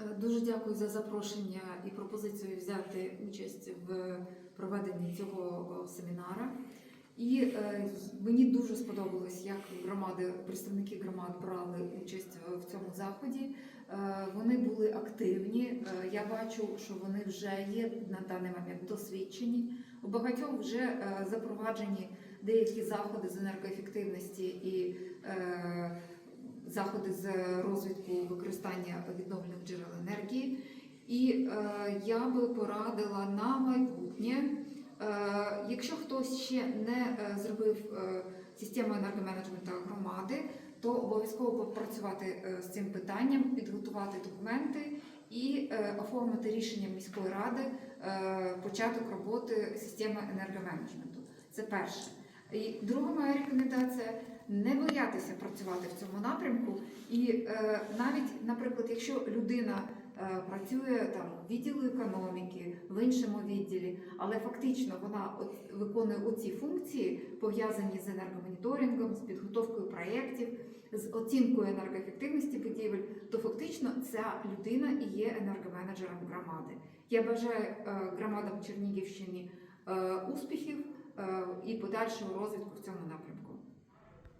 Е, Дуже дякую за запрошення і пропозицію взяти участь в проведенні цього семінара. І е, мені дуже сподобалось, як громади, представники громад брали участь в- цьому заході. Е, вони були активні. Е, я бачу, що вони вже є на даний момент досвідчені. У багатьох вже е, запроваджені деякі заходи з енергоефективності і е, заходи з розвитку використання відновлених джерел енергії. І е, я би порадила на майбутнє, е, якщо хтось ще не е, зробив е, систему енергоменеджменту громади, то обов'язково попрацювати е, з цим питанням, підготувати документи і е, оформити рішення міської ради е, початок роботи системи енергоменеджменту. Це перше. І друга моя рекомендація не боятися працювати в цьому напрямку. І е, навіть, наприклад, якщо людина е, працює там в відділу економіки, в іншому відділі, але фактично вона от, виконує оці функції, пов'язані з енергомоніторингом, з підготовкою проєктів, з оцінкою енергоефективності будівель, то фактично ця людина і є енергоменеджером громади. Я бажаю е, громадам Чернігівщини е, успіхів і подальшого розвитку в цьому напрямку.